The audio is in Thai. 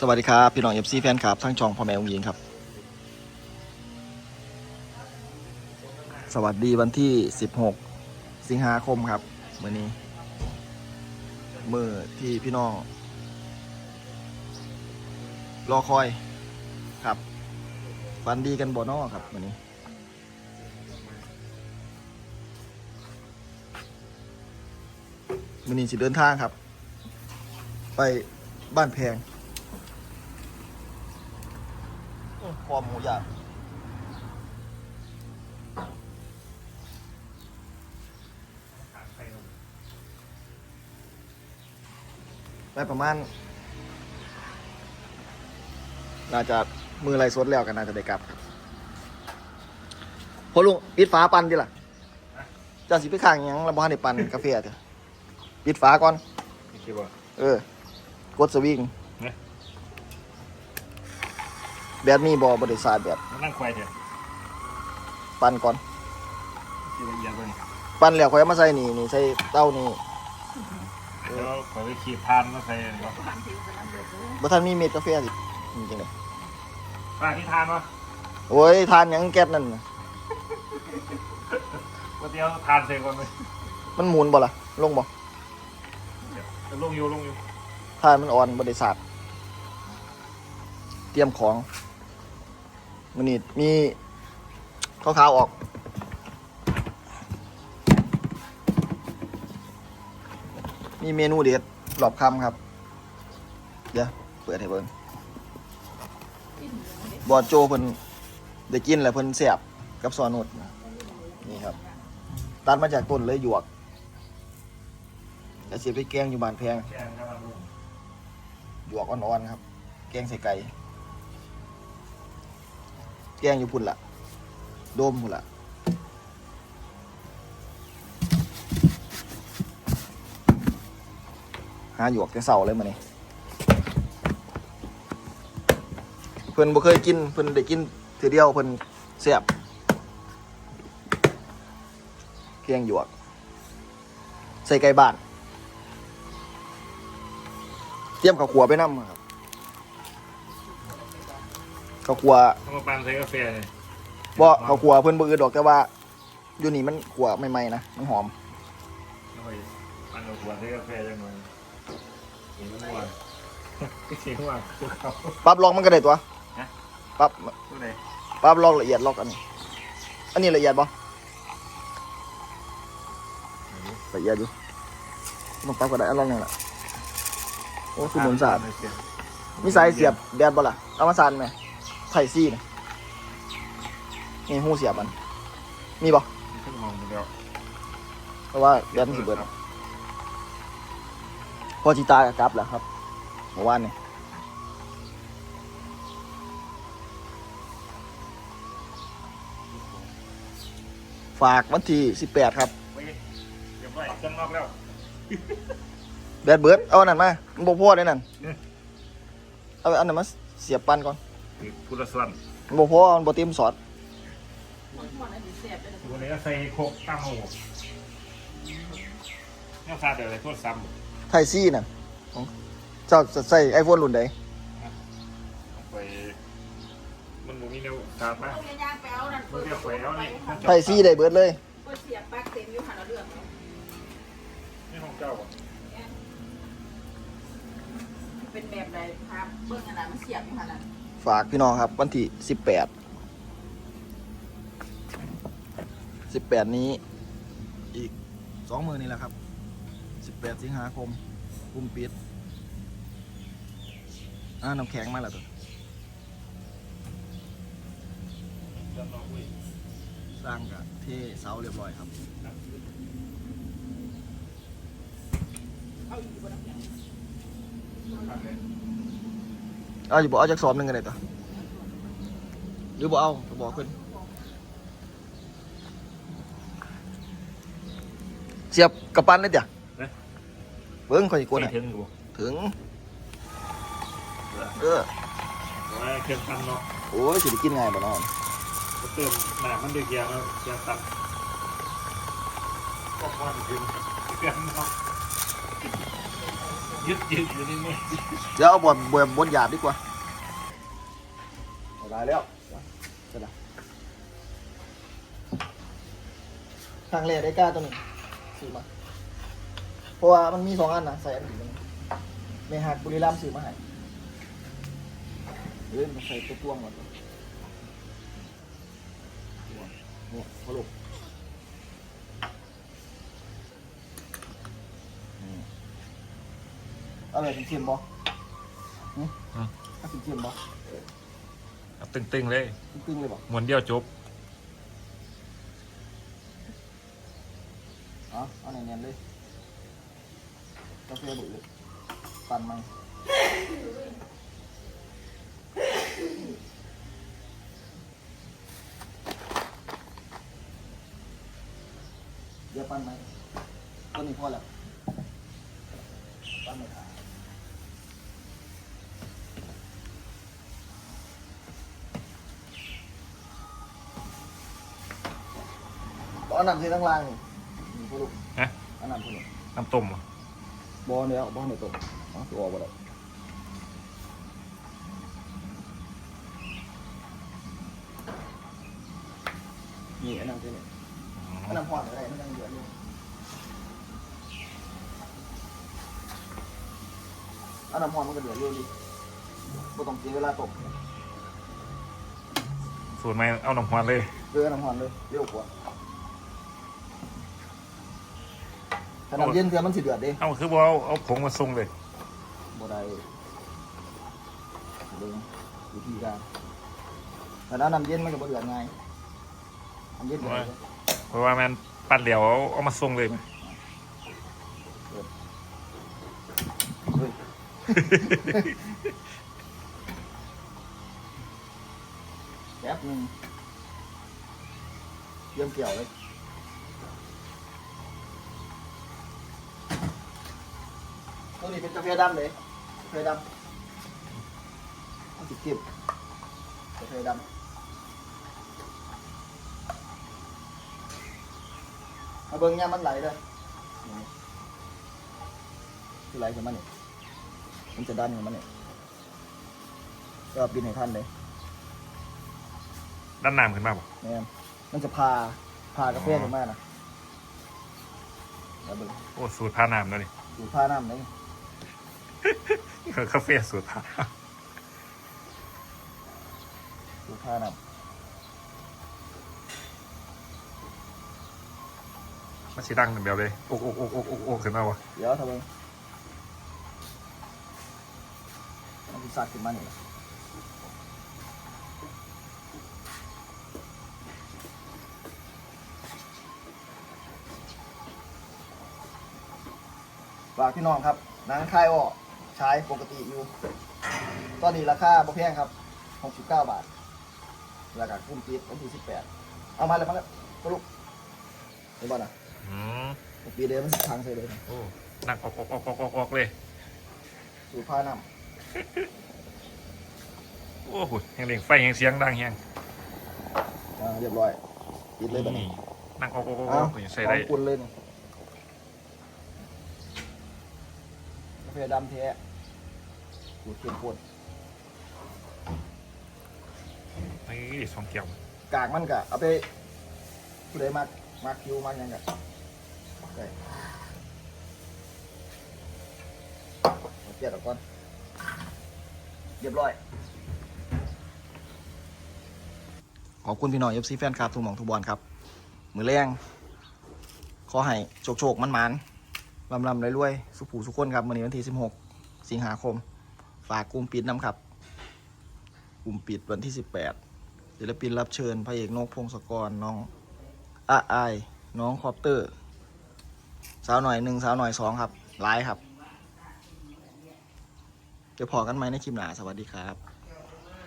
สวัสดีครับ พี่น้องเอฟซีแฟนคลับทั้งช่องพ่อแม่องยิงครับ สวัสดีวันที่ 16 สิงหาคมครับมื่อนี้มือที่พี่น้อง รอคอยครับฟันดีกันบ่นอครับมื่อนี้มื่อนี้สิเดินทางครับ ไปบ้านแพง คอหมูย่างไปประมาณ น่าจะมือไรสดแล้วกันน่าจะได้กลับครับพอลุงปิดฝาปั่นดิล่ะเจะสิไปข้างหยังแล้วบ้านในปั่นกาแฟเถอะปิดฝาก่อนไม่คิดว่าเออ กดสวิง เนี่ย แบตมีบอบริษัทแบบมันนั่งควายเถอะปั่นก่อนคิดละเอียดเลยปั่นแล้วค่อยเอามาใส่นี่นี่ใส่เต้านี่แล้วขอไปขีดทานมาใส่อะไรวะบ่ทันมีเม็ดกาแฟสิจริงๆเลยป้าที่ทานวะโอ้ยทานหยังแก๊สนั่นน่ะก๋วยเตี๋ยวทานเสร็จก่อนเลยมันหมุนบ่ล่ะลงบ่จะลงอยู่ลงอยู่ทานมันอ่อนบริษัทเตรียมของ มันนี่มีข้าวๆออก มีเมนูเด็ดหลอบคำครับ เดี๋ยวเปิดให้เบิ่งบอดโจเพิ่นได้กินแล้วเพิ่นแซ่บกับซอนุดนี่ครับ ตัดมาจากต้นเลยหยวกแล้วเสียบไปแกงอยู่บานแพงหยวกอ่อนๆครับ แกงใส่ไก่ กงอยู่พุ่นละโดมพุ่นละหาหยวกแต่เสาเลยมาเนี่เพิ่นบ่เคยกินเพิ่นได้กินทีเดียวเพิ่นเสียบแกงหยวก ใส่ไก่บ้าน เตรียมข้าวขัวไปน้ำครับ ข้าวขัวต้องมาปั่นใส่กาแฟเลยบ่ข้าวขัวเพิ่นบ่อืดดอกแต่ว่าอยู่นี่มันขัวใหม่ๆนะมันหอมต้องไปปั่นกับขวดใส่กาแฟยังไงเห็นมันม่วนก็เสียงว่าตัวเขาปรับลองมันก็ได้ตัวฮะปรับตัวไหนปรับลองละเอียดลอกอันนี้ อันนี้ละเอียดบ่ละเอียดอยู่ต้องปรับก็ได้อันลองหนึงล่ะโอ้คือหมุนสาดมีสายเสียบแดดบ่ล่ะเอามาสานไหม ไทซี่นะนี่หูเสียบมัน มีบ่ขึ้นมองไปแล้วเพราะว่าแดดมันสิเบิดพอจิตายกับกลับแล้วครับเมื่อวานนี่ฝากวันที่18ครับไปเรียบร้อยเครื่องนอกแล้วแบดเบิร์ดเอาอันนั้นมามันบ่พอได้นั่นเนี่ยเอาอันนั้นมาเสียบปันก่อน คือพุทธส่วนมันบ่พอมันบ่เต็มสอดวันนี้ก็ใส่โคกตั้งหัวเนี่ยซาเดี๋ยวเลยโทษซ้ำไทซี่น่ะของเจ้าจะใส่ iPhone รุ่นใดไปมันบ่มีแนวตามมาต้องย่างไปเอานั่นมันเรียกแหววนี่ไทซี่ได้เบิร์ดเลยเปิดเสียบปลั๊กเต็มอยู่หันเอาเรื่องนี่ของเจ้าบ่เป็นแบบใดครับเบิ่งอันนั้นมันเสียบอยู่หันน่ะ ฝากพี่น้องครับวันที่18 18นี้อีกสองมือนี่แหละครับ18สิงหาคมกุมปิดอ่าน้ำแข็งมาแล้วตัวสร้างกับเทเสาเรียบร้อยครับเอาอยู่บนน้ำแข็ง เอาอยู่บอกเอาจากสอบหนึ่งกันเลยตัวหรือบอกเอาก็บอกขึ้นเสียบกระปั้นเลยจ้ะเบิ้งคอยสิกวนไม่ให้ถึงกูถึงเออว่าเครื่องตั้งเนาะโอ้ยสิได้กินง่ายบ่เนาะก็เติมหนามันด้วยเกียร์แล้วเกียร์ตั้งก็พอถึงเครื่องเนาะ ยึดยึดอยู่นี่มึงเดี๋ยวเอาบดบดบดหยาบดีกว่าเอาได้แล้วเสร็จแล้วครั้งแรกได้กล้าตัวหนึ่งซื้อมาเพราะว่ามันมีสองอันนะใส่อันหนึ่งมันเมหักบุรีรัมย์ซื้อมาให้เอ้ยมันใส่ตัวตวงก่อนเนี่ยพอลูกอืมเอาแบบเค็มๆบ่ถ้าสิเทียมบ่เอาตึงๆเลยตึงๆเลยบ่ ม้วนเดียวจบอ๋อเอาแน่นๆเลยกาแฟบุเลยปั่นมันเดี๋ยวปั่นไหมต้นนี้พอแล้ว ปั่นไม่ขาดเอาน้ำใส่ทั้งล่างนี่นี่พ่อลูกฮะเอาน้ำใส่เลยน้ำต้มเหร อบ่เนี่ยบ่ในตัวอ๋อสิออกบ่ได้นี่อันนั้นคือนี่อันนั้นพอดอะไรมันยังเดือดอยู่อันนั้นพอดมันก็เดือดเร็วดีบ่ต้องเสียเวลาตกสูตรไม่เอาน้ำหัวเลยเรือน้ำพอดเลยเร็วกว่าถ้าน้ำเย็นเทื่อมันสิเดือดเด้เอาคือบ่เอาเอาผงมาส่งเลยบ่ได้เบิ่งวิธีการแต่น้ำน้ำเย็นมันก็บ่เดือดง่ายน้ำเย็นเดือดเลยเพราะว่ามันปั่นเหลียวเอาเอามาส่งเลยไหม ฮ้ยแป๊บหนึงเยี่ยมเกี่ยวเลยตัวนี้เป็นกาแฟดำ มันสิเก็บกาแฟดำเอาเบิ้งย่ามมันไหลเลยนี่คือไหลขึ้นมาเนี่ยมันจะดันขึ้นมาเนี่ยก็บินให้ท่านเลยด้านน้ำขึ้นมาบ่เนี่ยมันจะพาพากาแฟขึ้นมานะแล้วเบิ้งโอ้สูตรพาน้ำแล้วนี่ดูพาน้ำเลยกาแฟสูตรพาดูพาน้มันสิดังเป็นแบบเลยโอกโอกโอกโอกโอกโอกขึ้นมาบ่ำเดี๋ยวทำเองมั สักขึ้นมานี่ฝากพี่น้องครับหนังคายออกใช้ปกติอยู่ ตอนนี้ราคาบ่แพงครับ 69 บาท ราคาคุ้มปิดวันที่18 เอามาเลยมาเลยสรุปเห็นบ่นะอืมปีเดียวมันสิพังใส่เลยโอ้นั่งออกออกออกออกออกออกเลย สูผ้าน้ โอ้โหแหงเล่งไฟแหงเสียงดังแหงำอ่าเรียบร้อยปิดเลยแบบนี้นี่นั่งออกออกออกอเอาอกนี่ใส่ได้ของคุณเลยนี่กาแฟดำแท้สูตรเข้มข้นนี่สองแก้วกากมันกะเอาไปผู้ใดมักมักคิวมักหยังกะได้เอาเกียดออกก่อน เรียบร้อย ขอบคุณพี่น้องเอฟซีแฟนคลับทุกหมองทุกบอลครับ มือแรงขอให้โชคโชคมันมันลำลำรวยๆสุขผูสุขคนครับวันนี้วันที่ 16 สิงหาคม ฝากกลุ่มปิดน้ำครับกลุ่มปิดวันที่ 18ศิลปินรับเชิญพระเอกนกพงศกรน้องอาอน้องคอปเตอร์ สาวหน่อยหนึ่งสาวหน่อยสองครับไลฟ์ครับ เดี๋ยวพอกันไหมในคลิปหน้าสวัสดีครับ